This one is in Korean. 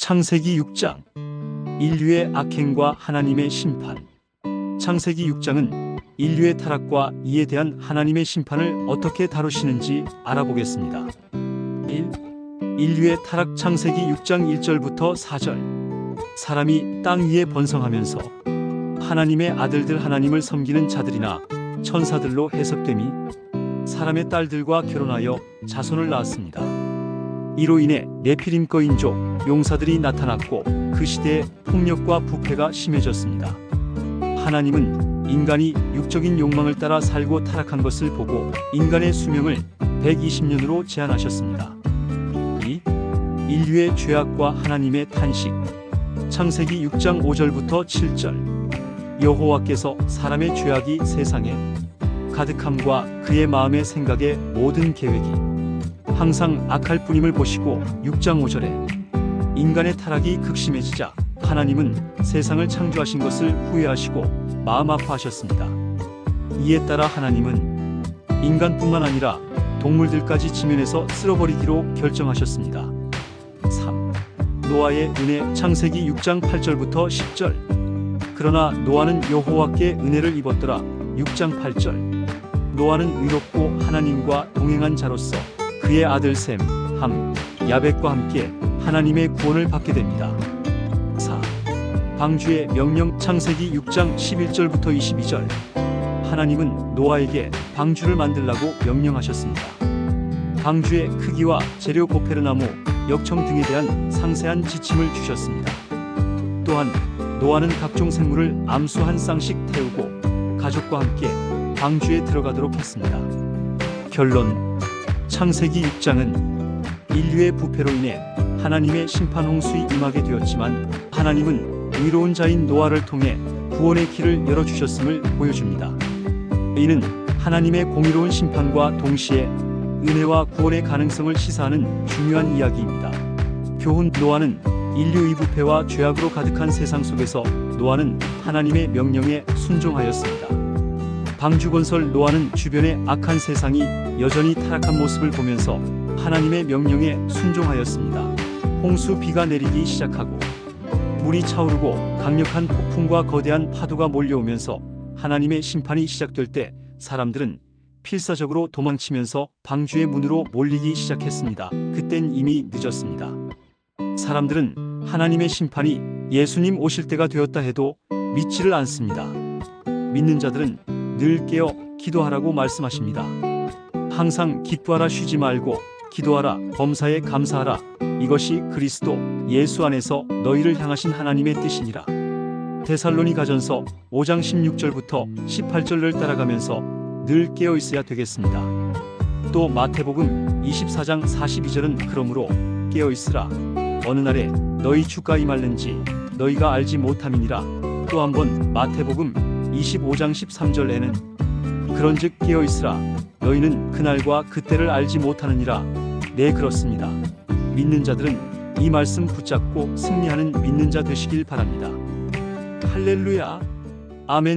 창세기 6장 인류의 악행과 하나님의 심판 창세기 6장은 인류의 타락과 이에 대한 하나님의 심판을 어떻게 다루시는지 알아보겠습니다. 1. 인류의 타락 창세기 6장 1절부터 4절 사람이 땅 위에 번성하면서 하나님의 아들들 하나님을 섬기는 자들이나 천사들로 해석됨이 사람의 딸들과 결혼하여 자손을 낳았습니다. 이로 인해 네피림 거인족 용사들이 나타났고 그 시대에 폭력과 부패가 심해졌습니다. 하나님은 인간이 육적인 욕망을 따라 살고 타락한 것을 보고 인간의 수명을 120년으로 제한하셨습니다. 2. 인류의 죄악과 하나님의 탄식 창세기 6장 5절부터 7절 여호와께서 사람의 죄악이 세상에 가득함과 그의 마음의 생각의 모든 계획이 항상 악할 뿐임을 보시고 6장 5절에 인간의 타락이 극심해지자 하나님은 세상을 창조하신 것을 후회하시고 마음 아파하셨습니다. 이에 따라 하나님은 인간뿐만 아니라 동물들까지 지면에서 쓸어버리기로 결정하셨습니다. 3. 노아의 은혜 창세기 6장 8절부터 10절 그러나 노아는 여호와께 은혜를 입었더라 6장 8절 노아는 의롭고 하나님과 동행한 자로서 그의 아들 셈, 함, 야벳과 함께 하나님의 구원을 받게 됩니다. 4. 방주의 명령 창세기 6장 11절부터 22절 하나님은 노아에게 방주를 만들라고 명령하셨습니다. 방주의 크기와 재료 고페르나무, 역청 등에 대한 상세한 지침을 주셨습니다. 또한 노아는 각종 생물을 암수 한 쌍씩 태우고 가족과 함께 방주에 들어가도록 했습니다. 결론 창세기 6장은 인류의 부패로 인해 하나님의 심판 홍수에 임하게 되었지만 하나님은 의로운 자인 노아를 통해 구원의 길을 열어주셨음을 보여줍니다. 이는 하나님의 공의로운 심판과 동시에 은혜와 구원의 가능성을 시사하는 중요한 이야기입니다. 교훈 노아는 인류의 부패와 죄악으로 가득한 세상 속에서 노아는 하나님의 명령에 순종하였습니다. 방주 건설 노아는 주변의 악한 세상이 여전히 타락한 모습을 보면서 하나님의 명령에 순종하였습니다. 홍수 비가 내리기 시작하고 물이 차오르고 강력한 폭풍과 거대한 파도가 몰려오면서 하나님의 심판이 시작될 때 사람들은 필사적으로 도망치면서 방주의 문으로 몰리기 시작했습니다. 그땐 이미 늦었습니다. 사람들은 하나님의 심판이 예수님 오실 때가 되었다 해도 믿지를 않습니다. 믿는 자들은 늘 깨어 기도하라고 말씀하십니다. 항상 기뻐하라 쉬지 말고 기도하라 범사에 감사하라 이것이 그리스도 예수 안에서 너희를 향하신 하나님의 뜻이니라. 데살로니가전서 5장 16절부터 18절을 따라가면서 늘 깨어 있어야 되겠습니다. 또 마태복음 24장 42절은 그러므로 깨어 있으라. 어느 날에 너희 주가 임할는지 너희가 알지 못함이니라. 또 한 번 마태복음 25장 13절에는 그런즉 깨어 있으라. 너희는 그날과 그때를 알지 못하느니라. 네 그렇습니다. 믿는 자들은 이 말씀 붙잡고 승리하는 믿는 자 되시길 바랍니다. 할렐루야. 아멘.